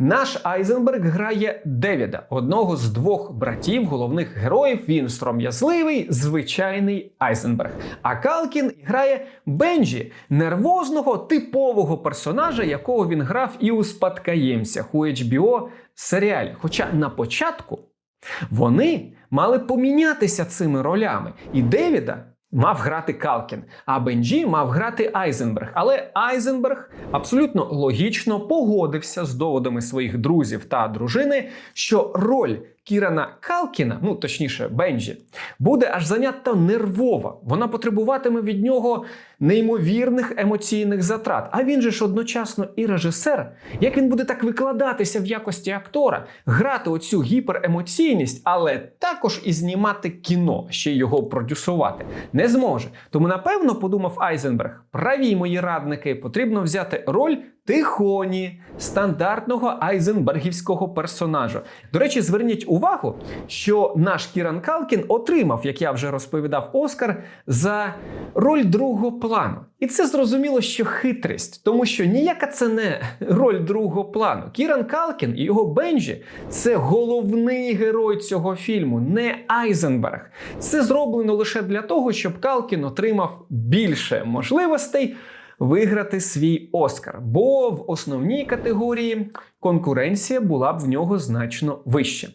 Наш Айзенберг грає Девіда, одного з двох братів головних героїв. Він сором'язливий, звичайний Айзенберг. А Калкін грає Бенджі, нервозного типового персонажа, якого він грав і у спадкоємцях у HBO серіалі. Хоча на початку вони мали помінятися цими ролями, і Девіда мав грати Калкін, а Бенджі мав грати Айзенберг. Але Айзенберг абсолютно логічно погодився з доводами своїх друзів та дружини, що роль Кірана Калкіна, ну точніше, Бенджі, буде аж занадто нервова. Вона потребуватиме від нього неймовірних емоційних затрат. А він же ж одночасно і режисер. Як він буде так викладатися в якості актора, грати оцю гіперемоційність, але також і знімати кіно, ще його продюсувати, не зможе. Тому, напевно, подумав Айзенберг, праві мої радники, потрібно взяти роль тихоні, стандартного айзенбергівського персонажа. До речі, зверніть увагу, що наш Кіран Калкін отримав, як я вже розповідав, Оскар за роль другого плану. І це зрозуміло, що хитрість, тому що ніяка це не роль другого плану. Кіран Калкін і його Бенджі це головний герой цього фільму, не Айзенберг. Це зроблено лише для того, щоб Калкін отримав більше можливостей виграти свій Оскар, бо в основній категорії конкуренція була б в нього значно вища.